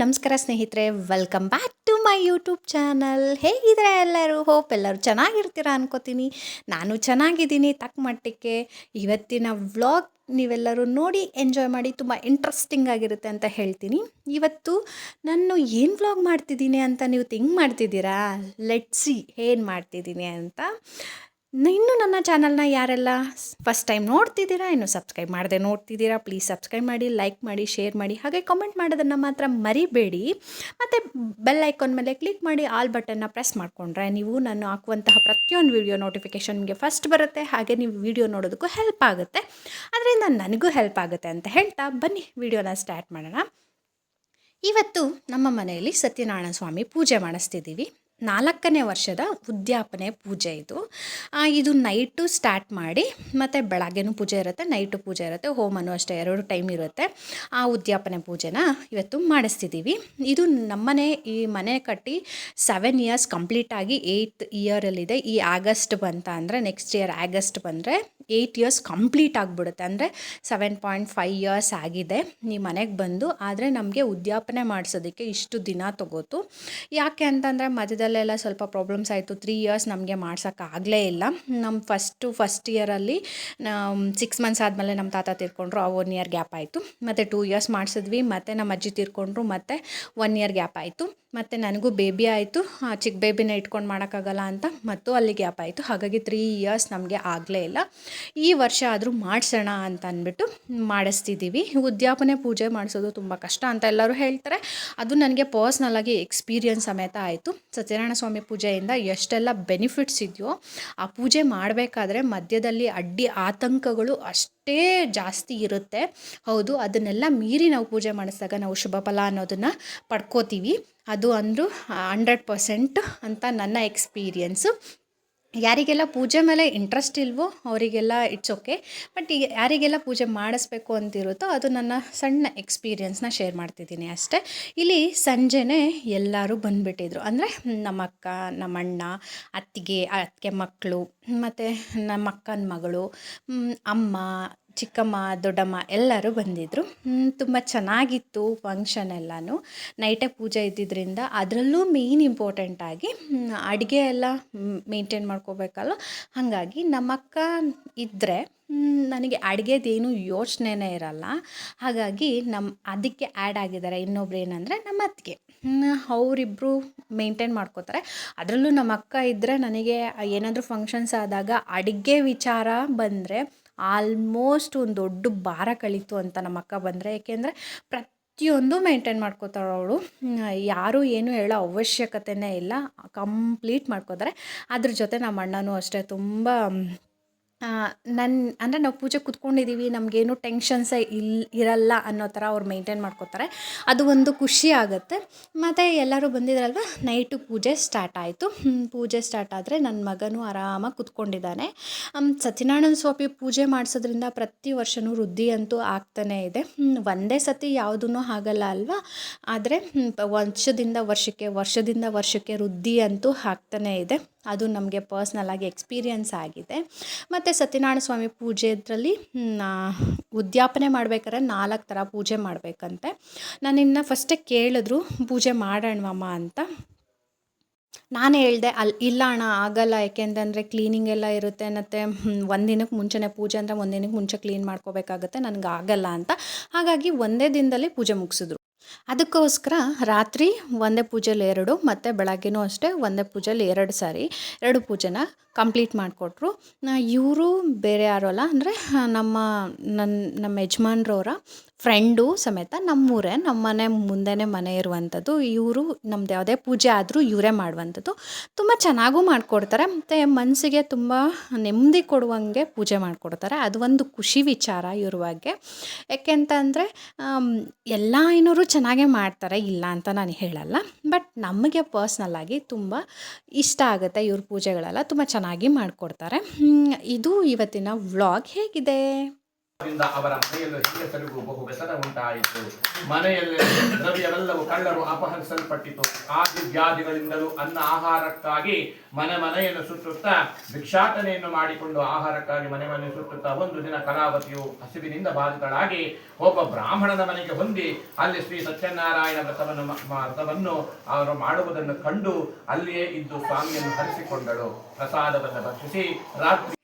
ನಮಸ್ಕಾರ ಸ್ನೇಹಿತರೆ welcome back to my YouTube channel ಹೇಗಿದ್ರೆ ಎಲ್ಲರೂ? ಹೋಪ್ ಎಲ್ಲರೂ ಚೆನ್ನಾಗಿರ್ತೀರಾ ಅನ್ಕೋತೀನಿ. ನಾನು ಚೆನ್ನಾಗಿದ್ದೀನಿ ತಕ್ಕ ಮಟ್ಟಕ್ಕೆ ಇವತ್ತಿನ ವ್ಲಾಗ್ ನೀವೆಲ್ಲರೂ ನೋಡಿ ಎಂಜಾಯ್ ಮಾಡಿ, ತುಂಬ ಇಂಟ್ರೆಸ್ಟಿಂಗ್ ಆಗಿರುತ್ತೆ ಅಂತ ಹೇಳ್ತೀನಿ. ಇವತ್ತು ನಾನು ಏನು ವ್ಲಾಗ್ ಮಾಡ್ತಿದ್ದೀನಿ ಅಂತ ನೀವು ಥಿಂಕ್ ಮಾಡ್ತಿದ್ದೀರಾ? ಲೆಟ್ಸಿ ಏನು ಮಾಡ್ತಿದ್ದೀನಿ ಅಂತ. ಇನ್ನು ನನ್ನ ಚಾನಲ್ನ ಯಾರೆಲ್ಲ ಫಸ್ಟ್ ಟೈಮ್ ನೋಡ್ತಿದ್ದೀರಾ, ಇನ್ನು ಸಬ್ಸ್ಕ್ರೈಬ್ ಮಾಡದೆ ನೋಡ್ತಿದ್ದೀರಾ ಪ್ಲೀಸ್ ಸಬ್ಸ್ಕ್ರೈಬ್ ಮಾಡಿ ಲೈಕ್ ಮಾಡಿ ಶೇರ್ ಮಾಡಿ, ಹಾಗೆ ಕಾಮೆಂಟ್ ಮಾಡೋದನ್ನು ಮಾತ್ರ ಮರಿಬೇಡಿ. ಮತ್ತು ಬೆಲ್ ಐಕಾನ್ ಮೇಲೆ ಕ್ಲಿಕ್ ಮಾಡಿ ಆಲ್ ಬಟನ್ನ ಪ್ರೆಸ್ ಮಾಡಿಕೊಂಡ್ರೆ ನೀವು ನಾನು ಹಾಕುವಂತಹ ಪ್ರತಿಯೊಂದು ವಿಡಿಯೋ ನೋಟಿಫಿಕೇಷನ್ಗೆ ಫಸ್ಟ್ ಬರುತ್ತೆ, ಹಾಗೆ ನೀವು ವಿಡಿಯೋ ನೋಡೋದಕ್ಕೂ ಹೆಲ್ಪ್ ಆಗುತ್ತೆ. ಅದರಿಂದ ನನಗೂ ಹೆಲ್ಪ್ ಆಗುತ್ತೆ ಅಂತ ಹೇಳ್ತಾ ಬನ್ನಿ ವಿಡಿಯೋನ ಸ್ಟಾರ್ಟ್ ಮಾಡೋಣ. ಇವತ್ತು ನಮ್ಮ ಮನೆಯಲ್ಲಿ ಸತ್ಯನಾರಾಯಣ ಸ್ವಾಮಿ ಪೂಜೆ ಮಾಡಿಸ್ತಿದ್ದೀವಿ. ನಾಲ್ಕನೇ ವರ್ಷದ ಉದ್ಯಾಪನೆ ಪೂಜೆ ಇದು. ಇದು ನೈಟು ಸ್ಟಾರ್ಟ್ ಮಾಡಿ ಮತ್ತು ಬೆಳಗ್ಗೆನೂ ಪೂಜೆ ಇರುತ್ತೆ, ನೈಟು ಪೂಜೆ ಇರುತ್ತೆ, ಹೋಮನು ಅಷ್ಟೇ, ಎರಡು ಟೈಮ್ ಇರುತ್ತೆ. ಆ ಉದ್ಯಾಪನೆ ಪೂಜೆನ ಇವತ್ತು ಮಾಡಿಸ್ತಿದ್ದೀವಿ ಇದು ನಮ್ಮನೆ ಈ ಮನೆ ಕಟ್ಟಿ ಸೆವೆನ್ ಇಯರ್ಸ್ ಕಂಪ್ಲೀಟ್ ಆಗಿ ಏಯ್ತ್ ಇಯರಲ್ಲಿದೆ ಈ ಆಗಸ್ಟ್ ಬಂತ ಅಂದರೆ ನೆಕ್ಸ್ಟ್ ಇಯರ್ ಆಗಸ್ಟ್ ಬಂದರೆ ಏಯ್ಟ್ ಇಯರ್ಸ್ ಕಂಪ್ಲೀಟ್ ಆಗಿಬಿಡುತ್ತೆ. ಅಂದರೆ ಸೆವೆನ್ ಪಾಯಿಂಟ್ ಫೈವ್ ಇಯರ್ಸ್ ಆಗಿದೆ ಈ ಮನೆಗೆ ಬಂದು. ಆದರೆ ನಮಗೆ ಉದ್ಯಾಪನೆ ಮಾಡಿಸೋದಕ್ಕೆ ಇಷ್ಟು ದಿನ ತಗೋತು. ಯಾಕೆ ಅಂತಂದರೆ ಮಧ್ಯದಲ್ಲೆಲ್ಲ ಸ್ವಲ್ಪ ಪ್ರಾಬ್ಲಮ್ಸ್ ಆಯಿತು. ತ್ರೀ ಇಯರ್ಸ್ ನಮಗೆ ಮಾಡ್ಸೋಕ್ಕಾಗಲೇ ಇಲ್ಲ. ನಮ್ಮ ಫಸ್ಟು ಫಸ್ಟ್ ಇಯರಲ್ಲಿ ಸಿಕ್ಸ್ ಮಂತ್ಸ್ ಆದಮೇಲೆ ನಮ್ಮ ತಾತ ತೀರ್ಕೊಂಡ್ರು, ಆ ಒನ್ ಇಯರ್ ಗ್ಯಾಪ್ ಆಯಿತು. ಮತ್ತು ಟೂ ಇಯರ್ಸ್ ಮಾಡಿಸಿದ್ವಿ, ಮತ್ತು ನಮ್ಮ ಅಜ್ಜಿ ತೀರ್ಕೊಂಡ್ರು, ಮತ್ತು ಒನ್ ಇಯರ್ ಗ್ಯಾಪ್ ಆಯಿತು. ಮತ್ತು ನನಗೂ ಬೇಬಿ ಆಯಿತು. ಚಿಕ್ಕ ಬೇಬಿನ ಇಟ್ಕೊಂಡು ಮಾಡೋಕ್ಕಾಗಲ್ಲ ಅಂತ ಮತ್ತು ಅಲ್ಲಿ ಗ್ಯಾಪ್ ಆಯಿತು. ಹಾಗಾಗಿ ತ್ರೀ ಇಯರ್ಸ್ ನಮಗೆ ಆಗಲೇ ಇಲ್ಲ. ಈ ವರ್ಷ ಆದರೂ ಮಾಡಿಸೋಣ ಅಂತ ಅಂದ್ಬಿಟ್ಟು ಮಾಡಿಸ್ತಿದ್ದೀವಿ ಉದ್ಯಾಪನೆ ಪೂಜೆ ಮಾಡಿಸೋದು ತುಂಬ ಕಷ್ಟ ಅಂತ ಎಲ್ಲರೂ ಹೇಳ್ತಾರೆ. ಅದು ನನಗೆ ಪರ್ಸ್ನಲಾಗಿ ಎಕ್ಸ್ಪೀರಿಯನ್ಸ್ ಸಮೇತ ಆಯಿತು. ಸತ್ಯನಾರಾಯಣ ಸ್ವಾಮಿ ಪೂಜೆಯಿಂದ ಎಷ್ಟೆಲ್ಲ ಬೆನಿಫಿಟ್ಸ್ ಇದೆಯೋ, ಆ ಪೂಜೆ ಮಾಡಬೇಕಾದ್ರೆ ಮಧ್ಯದಲ್ಲಿ ಅಡ್ಡಿ ಆತಂಕಗಳು ಅಷ್ಟೇ ಜಾಸ್ತಿ ಇರುತ್ತೆ. ಹೌದು, ಅದನ್ನೆಲ್ಲ ಮೀರಿ ನಾವು ಪೂಜೆ ಮಾಡಿಸಿದಾಗ ನಾವು ಶುಭ ಫಲ ಅನ್ನೋದನ್ನು ಪಡ್ಕೋತೀವಿ. ಅದು ಅಂದರೂ ಹಂಡ್ರೆಡ್ ಪರ್ಸೆಂಟ್ ಅಂತ ನನ್ನ ಎಕ್ಸ್ಪೀರಿಯನ್ಸು ಯಾರಿಗೆಲ್ಲ ಪೂಜೆ ಮೇಲೆ ಇಂಟ್ರೆಸ್ಟ್ ಇಲ್ವೋ ಅವರಿಗೆಲ್ಲ ಇಟ್ಸ್ ಓಕೆ ಬಟ್ ಈಗ ಯಾರಿಗೆಲ್ಲ ಪೂಜೆ ಮಾಡಿಸ್ಬೇಕು ಅಂತಿರುತ್ತೋ ಅದು ನನ್ನ ಸಣ್ಣ ಎಕ್ಸ್ಪೀರಿಯನ್ಸ್ನ ಶೇರ್ ಮಾಡ್ತಿದ್ದೀನಿ ಅಷ್ಟೇ. ಇಲ್ಲಿ ಸಂಜೆನೇ ಎಲ್ಲರೂ ಬಂದುಬಿಟ್ಟಿದ್ರು. ಅಂದರೆ ನಮ್ಮ ಅಕ್ಕ, ನಮ್ಮ ಅಣ್ಣ, ಅತ್ತಿಗೆ ಅತ್ತಿಗೆ ಮಕ್ಕಳು, ಮತ್ತು ನಮ್ಮ ಅಕ್ಕನ ಮಗಳು ಅಮ್ಮ ಚಿಕ್ಕಮ್ಮ, ದೊಡ್ಡಮ್ಮ ಎಲ್ಲರೂ ಬಂದಿದ್ದರು ತುಂಬ ಚೆನ್ನಾಗಿತ್ತು ಫಂಕ್ಷನ್ ಎಲ್ಲನೂ. ನೈಟೇ ಪೂಜೆ ಇದ್ದಿದ್ದರಿಂದ ಅದರಲ್ಲೂ ಮೇಯ್ನ್ ಇಂಪಾರ್ಟೆಂಟಾಗಿ ಅಡುಗೆ ಎಲ್ಲ ಮೇಂಟೈನ್ ಮಾಡ್ಕೋಬೇಕಲ್ಲ ಹಾಗಾಗಿ ನಮ್ಮ ಅಕ್ಕ ಇದ್ದರೆ ನನಗೆ ಅಡುಗೆದೇನು ಯೋಚನೆನೇ ಇರಲ್ಲ. ಹಾಗಾಗಿ ನಮ್ಮ ಅದಕ್ಕೆ ಆ್ಯಡ್ ಆಗಿದ್ದಾರೆ ಇನ್ನೊಬ್ರು ಏನಂದರೆ ನಮ್ಮ ಅತ್ತಿಗೆ. ಅವರಿಬ್ಬರು ಮೇಂಟೈನ್ ಮಾಡ್ಕೋತಾರೆ. ಅದರಲ್ಲೂ ನಮ್ಮ ಅಕ್ಕ ಇದ್ದರೆ ನನಗೆ ಏನಾದರೂ ಫಂಕ್ಷನ್ಸ್ ಆದಾಗ ಅಡುಗೆ ವಿಚಾರ ಬಂದರೆ ಆಲ್ಮೋಸ್ಟ್ ಒಂದು ದೊಡ್ಡ ಭಾರ ಕಳೀತು ಅಂತ ನಮ್ಮ ಅಕ್ಕ ಬಂದರೆ. ಏಕೆಂದರೆ ಪ್ರತಿಯೊಂದು ಮೇಂಟೈನ್ ಮಾಡ್ಕೋತಾಳೆ ಅವಳು. ಯಾರೂ ಏನು ಹೇಳೋ ಅವಶ್ಯಕತೆನೇ ಇಲ್ಲ. ಕಂಪ್ಲೀಟ್ ಮಾಡ್ಕೋತಾರೆ. ಅದ್ರ ಜೊತೆ ನಮ್ಮ ಅಣ್ಣನೂ ಅಷ್ಟೇ. ತುಂಬ ನನ್ನ ಅಂದರೆ ನಾವು ಪೂಜೆ ಕೂತ್ಕೊಂಡಿದ್ದೀವಿ ನಮಗೇನು ಟೆನ್ಷನ್ಸೇ ಇಲ್, ಇರಲ್ಲ ಅನ್ನೋ ಥರ ಅವ್ರು ಮೇಂಟೈನ್ ಮಾಡ್ಕೋತಾರೆ. ಅದು ಒಂದು ಖುಷಿ ಆಗುತ್ತೆ. ಮತ್ತು ಎಲ್ಲರೂ ಬಂದಿದ್ರಲ್ವ ನೈಟು ಪೂಜೆ ಸ್ಟಾರ್ಟ್ ಆಯಿತು. ಪೂಜೆ ಸ್ಟಾರ್ಟ್ ಆದರೆ ನನ್ನ ಮಗನೂ ಆರಾಮಾಗಿ ಕೂತ್ಕೊಂಡಿದ್ದಾನೆ. ಸತ್ಯನಾರಾಯಣ ಸ್ವಾಮಿ ಪೂಜೆ ಮಾಡಿಸೋದ್ರಿಂದ ಪ್ರತಿ ವರ್ಷವೂ ವೃದ್ಧಿ ಅಂತೂ ಆಗ್ತಾನೇ ಇದೆ. ಒಂದೇ ಸತಿ ಯಾವುದೂ ಆಗಲ್ಲ ಅಲ್ವಾ? ಆದರೆ ವರ್ಷದಿಂದ ವರ್ಷಕ್ಕೆ ವರ್ಷದಿಂದ ವರ್ಷಕ್ಕೆ ವೃದ್ಧಿ ಅಂತೂ ಆಗ್ತಾನೇ ಇದೆ. ಅದು ನಮಗೆ ಪರ್ಸ್ನಲ್ಲಾಗಿ ಎಕ್ಸ್ಪೀರಿಯನ್ಸ್ ಆಗಿದೆ. ಮತ್ತು ಸತ್ಯನಾರಾಯಣ ಸ್ವಾಮಿ ಪೂಜೆ ಇದರಲ್ಲಿ ಉದ್ಯಾಪನೆ ಮಾಡ್ಬೇಕಾದ್ರೆ ನಾಲ್ಕು ಥರ ಪೂಜೆ ಮಾಡಬೇಕಂತೆ. ನಾನು ಇನ್ನು ಫಸ್ಟೇ ಕೇಳಿದ್ರು, ಪೂಜೆ ಮಾಡೋಣವಮ್ಮ ಅಂತ. ನಾನು ಹೇಳಿದೆ ಅಲ್ಲಿ ಇಲ್ಲ ಅಣ್ಣ, ಆಗಲ್ಲ. ಯಾಕೆಂತಂದರೆ ಕ್ಲೀನಿಂಗ್ ಎಲ್ಲ ಇರುತ್ತೆ, ಮತ್ತು ಒಂದು ದಿನಕ್ಕೆ ಮುಂಚೆನೇ ಪೂಜೆ ಅಂದರೆ ಒಂದು ದಿನಕ್ಕೆ ಮುಂಚೆ ಕ್ಲೀನ್ ಮಾಡ್ಕೋಬೇಕಾಗತ್ತೆ, ನನಗೆ ಆಗಲ್ಲ ಅಂತ. ಹಾಗಾಗಿ ಒಂದೇ ದಿನದಲ್ಲಿ ಪೂಜೆ ಮುಗಿಸಿದ್ರು. ಅದಕ್ಕೋಸ್ಕರ ರಾತ್ರಿ ಒಂದೇ ಪೂಜೆಲಿ ಎರಡು ಮತ್ತು ಬೆಳಗ್ಗೆನೂ ಅಷ್ಟೇ ಒಂದೇ ಪೂಜೆಲಿ ಎರಡು ಸಾರಿ ಎರಡು ಪೂಜೆನ ಕಂಪ್ಲೀಟ್ ಮಾಡಿಕೊಟ್ರು. ಇವರು ಬೇರೆ ಯಾರಲ್ಲ, ಅಂದರೆ ನಮ್ಮ ನನ್ನ ನಮ್ಮ ಯಜಮಾನ್ರವರ ಫ್ರೆಂಡು ಸಮೇತ ನಮ್ಮೂರೇ, ನಮ್ಮ ಮನೆ ಮುಂದೆನೇ ಮನೆ ಇರುವಂಥದ್ದು. ಇವರು ನಮ್ದು ಯಾವುದೇ ಪೂಜೆ ಆದರೂ ಇವರೇ ಮಾಡುವಂಥದ್ದು. ತುಂಬ ಚೆನ್ನಾಗೂ ಮಾಡಿಕೊಡ್ತಾರೆ. ಮತ್ತು ಮನಸ್ಸಿಗೆ ತುಂಬ ನೆಮ್ಮದಿ ಕೊಡುವಂಗೆ ಪೂಜೆ ಮಾಡಿಕೊಡ್ತಾರೆ. ಅದು ಒಂದು ಖುಷಿ ವಿಚಾರ ಇವ್ರ ಬಗ್ಗೆ. ಯಾಕೆಂತಂದರೆ ಎಲ್ಲ ಐನೂರು ಚೆನ್ನಾಗೇ ಮಾಡ್ತಾರೆ, ಇಲ್ಲ ಅಂತ ನಾನು ಹೇಳಲ್ಲ. ಬಟ್ ನಮಗೆ ಪರ್ಸ್ನಲ್ಲಾಗಿ ತುಂಬ ಇಷ್ಟ ಆಗುತ್ತೆ ಇವ್ರ ಪೂಜೆಗಳೆಲ್ಲ. ತುಂಬ ಚೆನ್ನಾಗಿ ಮಾಡಿಕೊಡ್ತಾರೆ. ಹ್ಮ್, ಇದು ಇವತ್ತಿನ ವ್ಲಾಗ್ ಹೇಗಿದೆ? ಅವರ ಮನೆಯಲ್ಲೂ ಹೆಂಗಸರಿಗೂ ಬಹು ವ್ಯಸನ ಉಂಟಾಯಿತು. ಮನೆಯಲ್ಲಿ ದ್ರವ್ಯವೆಲ್ಲವೂ ಕಳ್ಳರು ಅಪಹರಿಸಲ್ಪಟ್ಟಿತು. ಆದಿ ವ್ಯಾಧಿಗಳಿಂದಲೂ ಅನ್ನ ಆಹಾರಕ್ಕಾಗಿ ಮನೆ ಮನೆಯನ್ನು ಸುತ್ತುತ್ತಾ ಭಿಕ್ಷಾಟನೆಯನ್ನು ಮಾಡಿಕೊಂಡು ಆಹಾರಕ್ಕಾಗಿ ಮನೆ ಮನೆ ಸುತ್ತುತ್ತಾ ಒಂದು ದಿನ ಕಲಾವತಿಯು ಹಸಿವಿನಿಂದ ಬಾಧಿತಳಾಗಿ ಒಬ್ಬ ಬ್ರಾಹ್ಮಣನ ಮನೆಗೆ ಹೊಂದಿ ಅಲ್ಲಿ ಶ್ರೀ ಸತ್ಯನಾರಾಯಣ ವ್ರತವನ್ನು ವ್ರತವನ್ನು ಅವರು ಮಾಡುವುದನ್ನು ಕಂಡು ಅಲ್ಲಿಯೇ ಇದ್ದು ಸ್ವಾಮಿಯನ್ನು ಹರಿಸಿಕೊಂಡಳು. ಪ್ರಸಾದವನ್ನು ಭಕ್ಷಿಸಿ ರಾತ್ರಿ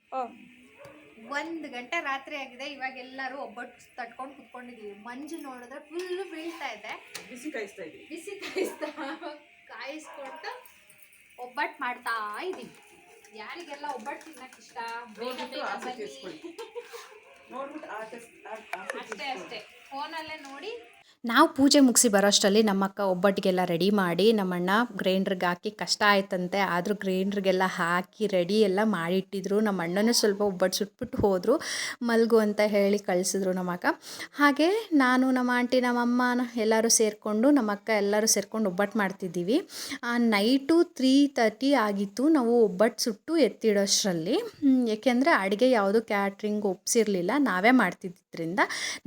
ಒಂದು ಗಂಟೆ ರಾತ್ರಿ ಆಗಿದೆ. ಇವಾಗ ಎಲ್ಲರೂ ಒಬ್ಬಟ್ಟು ತಟ್ಕೊಂಡು ಕುತ್ಕೊಂಡಿದೀವಿ. ಮಂಜು ನೋಡಿದ್ರೆ ಫುಲ್ ಬೀಳ್ತಾ ಇದೆ. ಬಿಸಿ ಕಾಯಿಸ್ತಾ ಇದ್ದೀವಿ ಬಿಸಿ ಕಾಯಿಸ್ತಾ ಕಾಯಿಸ್ಕೊಂಡು ಒಬ್ಬಟ್ಟು ಮಾಡ್ತಾ ಇದೀವಿ. ಯಾರಿಗೆಲ್ಲ ಒಬ್ಬಟ್ಟು ತಿನ್ನಕ್ ಇಷ್ಟ? ನೋಡ್ಬಿಟ್ಟು ಅಷ್ಟೇ. ಅಷ್ಟೇ. ಫೋನಲ್ಲೇ ನೋಡಿ ನಾವು ಪೂಜೆ ಮುಗಿಸಿ ಬರೋಷ್ಟರಲ್ಲಿ ನಮ್ಮಕ್ಕ ಒಬ್ಬಟ್ಟಿಗೆಲ್ಲ ರೆಡಿ ಮಾಡಿ ನಮ್ಮಣ್ಣ ಗ್ರೈಂಡ್ರಿಗೆ ಹಾಕಿ ಕಷ್ಟ ಆಯ್ತಂತೆ, ಆದರೂ ಗ್ರೈಂಡ್ರಿಗೆಲ್ಲ ಹಾಕಿ ರೆಡಿ ಎಲ್ಲ ಮಾಡಿಟ್ಟಿದ್ರು. ನಮ್ಮ ಅಣ್ಣನೂ ಸ್ವಲ್ಪ ಒಬ್ಬಟ್ಟು ಸುಟ್ಬಿಟ್ಟು ಹೋದರು, ಮಲ್ಗು ಅಂತ ಹೇಳಿ ಕಳಿಸಿದ್ರು ನಮ್ಮಕ್ಕ. ಹಾಗೆ ನಾನು, ನಮ್ಮ ಆಂಟಿ ನಮ್ಮಮ್ಮ ಎಲ್ಲರೂ ಸೇರಿಕೊಂಡು, ನಮ್ಮಕ್ಕ ಎಲ್ಲರೂ ಸೇರ್ಕೊಂಡು ಒಬ್ಬಟ್ಟು ಮಾಡ್ತಿದ್ದೀವಿ. ನೈಟು ತ್ರೀ ತರ್ಟಿ ಆಗಿತ್ತು, ನಾವು ಒಬ್ಬಟ್ಟು ಸುಟ್ಟು ಎತ್ತಿಡೋಷ್ಟರಲ್ಲಿ. ಏಕೆಂದರೆ ಅಡುಗೆ ಯಾವುದು ಕ್ಯಾಟ್ರಿಂಗ್ ಒಪ್ಸಿರಲಿಲ್ಲ. ನಾವೇ ಮಾಡ್ತಿದ್ದರಿಂದ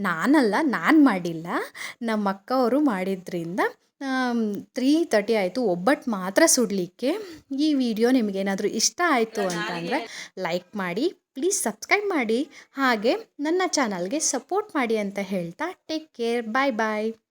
ನಾನಲ್ಲ, ನಾನು ಮಾಡಿಲ್ಲ. ನಮ್ಮ ಅಕ್ಕ ಅವರು ಮಾಡಿದ್ರಿಂದ ತ್ರೀ ತರ್ಟಿ ಆಯಿತು. ಒಬ್ಬಟ್ಟು ಮಾತ್ರ ಸುಡಲಿಕ್ಕೆ. ಈ ವಿಡಿಯೋ ನಿಮಗೇನಾದರೂ ಇಷ್ಟ ಆಯಿತು ಅಂತಂದರೆ ಲೈಕ್ ಮಾಡಿ ಪ್ಲೀಸ್ ಸಬ್ಸ್ಕ್ರೈಬ್ ಮಾಡಿ. ಹಾಗೆ ನನ್ನ ಚಾನಲ್ಗೆ ಸಪೋರ್ಟ್ ಮಾಡಿ ಅಂತ ಹೇಳ್ತಾ ಟೇಕ್ ಕೇರ್ ಬಾಯ್ ಬಾಯ್